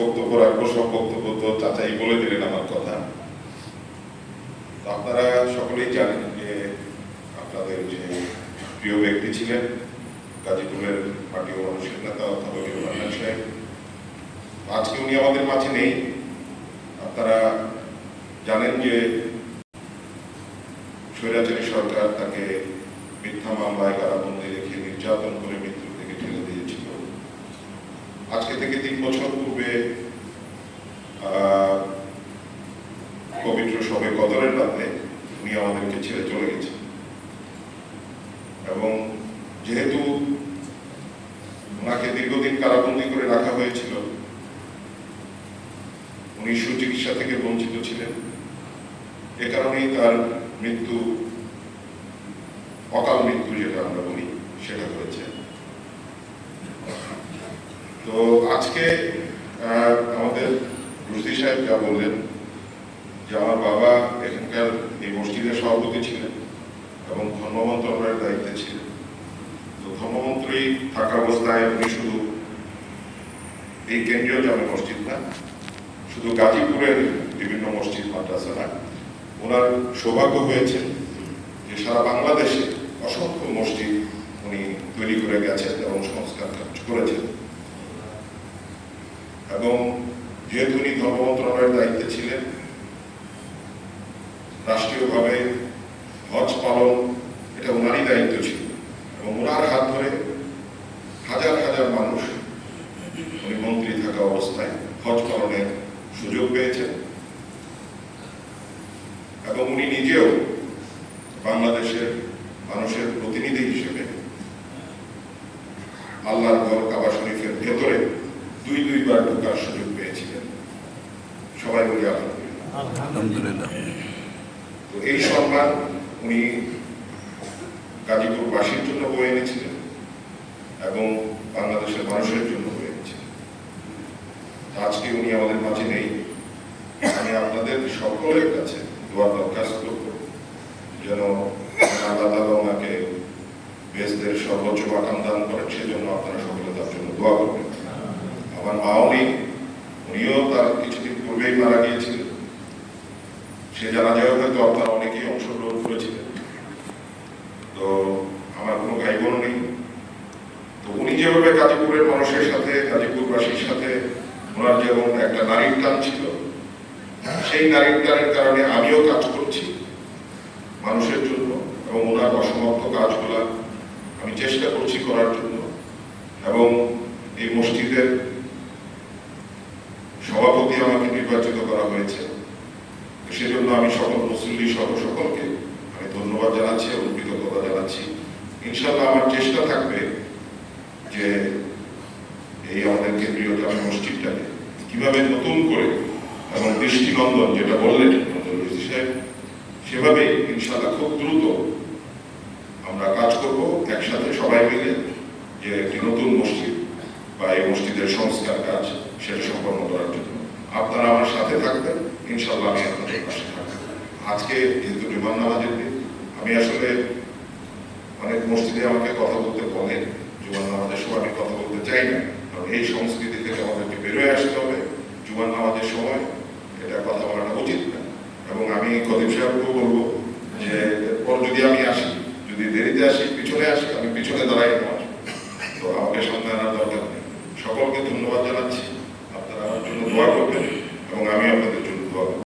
বক্তব্য রাখব সব বক্তব্য তো চাচাই বলে দিলেন আমার কথা। আপনারা সকলেই জানেন যে আপনাদের যে প্রিয় ব্যক্তি ছিলেন, গাজীপুরের ও মানুষের নেতা অথবা সাহেব, আজকে উনি আমাদের মাঝে নেই। আপনারা জানেন যে স্বৈরাচারী সরকার তাকে মিথ্যা মামলায় কারাবন্দী রেখে নির্যাতন করে দিয়েছিল আজকে থেকে তিন বছর পূর্বে পবিত্র সবে কদরের রাতে উনি আমাদেরকে ছেড়ে চলে গেছেন। এবং যেহেতু ওনাকে দীর্ঘদিন কারাবন্দী করে রাখা হয়েছিল, উনি সুচিকিৎসা থেকে বঞ্চিত ছিলেন। এ কারণেই তার মৃত্যু, অকাল মৃত্যু যেটা আমরা বলি, সেটা হয়েছে। তো আজকে আমাদের রুশদি সাহেব যা বললেন, যে আমার বাবা এখানকার এই মসজিদের সভাপতি ছিলেন এবং ধর্ম মন্ত্রণালয়ের দায়িত্বে ছিলেন। তো ধর্মমন্ত্রী থাকা অবস্থায় উনি শুধু এই কেন্দ্রীয় জামে মসজিদ না, শুধু গাজীপুরের বিভিন্ন মসজিদ, মাদ্রাসা না, ওনার সৌভাগ্য হয়েছে যে সারা বাংলাদেশে অসংখ্য মসজিদ উনি তৈরি করে গেছেন এবং সংস্কার কাজ করেছেন। এবং যেহেতু উনি ধর্ম মন্ত্রণালয়ের দায়িত্বে ছিলেন, রাষ্ট্রীয়ভাবে হজ পালন এটা ওনারই দায়িত্ব ছিল এবং ওনার হাত ধরে হাজার হাজার মানুষ উনি মন্ত্রী থাকা অবস্থায় হজ পালনের সুযোগ পেয়েছেন এবং উনি নিজেও বাংলাদেশের মানুষের প্রতিনিধি হিসেবে আল্লাহর ঘর কাবা শরীফের ভেতরে দুই দুইবার ঢোকার সুযোগ পেয়েছিলেন সবাই বলি আলহামদুলিল্লাহ। তো এই সম্মান উনি গাজীপুরবাসীর জন্য বয়ে এনেছিলেন এবং বাংলাদেশের মানুষের জন্য বয়ে এনেছিলেন। আজকে উনি আমাদের মাঝে নেই। আমি আপনাদের সকলের কাছে দোয়ার দরখাস্ত করব যেন আল্লাহ তাআলা ওনাকে বেসদের সর্বোচ্চ মাকাম দান করেন সেজন্য আপনারা সকলে তার জন্য দোয়া করবেন। আমার মাও নেই উনিও তার কিছুদিন পূর্বেই মারা গিয়েছিলেন। সে জানা যায় হয়তো আপনারা অনেকেই অংশগ্রহণ করেছিলেন। তো আমার কোনো ভাই বোন নেই। তো উনি যেভাবে গাজীপুরের মানুষের সাথে, গাজীপুরবাসীর সাথে ওনার যেমন একটা নারীর টান ছিল, সেই নারীর টানের কারণে আমিও কাজ করছি মানুষের জন্য এবং ওনার অসমাপ্ত কাজগুলা আমি চেষ্টা করছি করার জন্য। এবং এই মসজিদের সভাপতি আমাকে নির্বাচিত করা হয়েছে। সেজন্য আমি সকল মুসল্লি সহ সকলকে আমি ধন্যবাদ জানাচ্ছি, এবং কৃতজ্ঞতা জানাচ্ছি। ইনশাল্লাহ আমার চেষ্টা থাকবে যে এই আমাদের কেন্দ্রীয় জামে মসজিদটাকে কীভাবে নতুন করে এবং দৃষ্টিনন্দন যেটা বললেন নজরুল সাহেব, সেভাবে ইনশাল্লাহ খুব দ্রুত আমরা কাজ করব একসাথে সবাই মিলে যে একটি নতুন মসজিদ বা এই মসজিদের সংস্কার কাজ। সেটা সম্পন্ন করার জন্য আপনারা আমার সাথে থাকবেন ইনশাল্লাহ আমি আপনাদের পাশে থাকব। আজকে যেহেতু বিমান নামাজের দিন, আমি আসলে অনেক মসজিদে আমাকে কথা বলতে বলেন জুমান নামাজের সময় আমি কথা বলতে চাই না। কারণ এই সংস্কৃতি থেকে আমাদেরকে বেরোয় আসতে হবে। জুমান নামাজের সময় এটা কথা বলাটা উচিত না। এবং আমি কদিব সাহেবকেও বলব যে, এরপর যদি আমি আসি, যদি দেরিতে আসি, পিছনে আসি, আমি পিছনে দাঁড়াই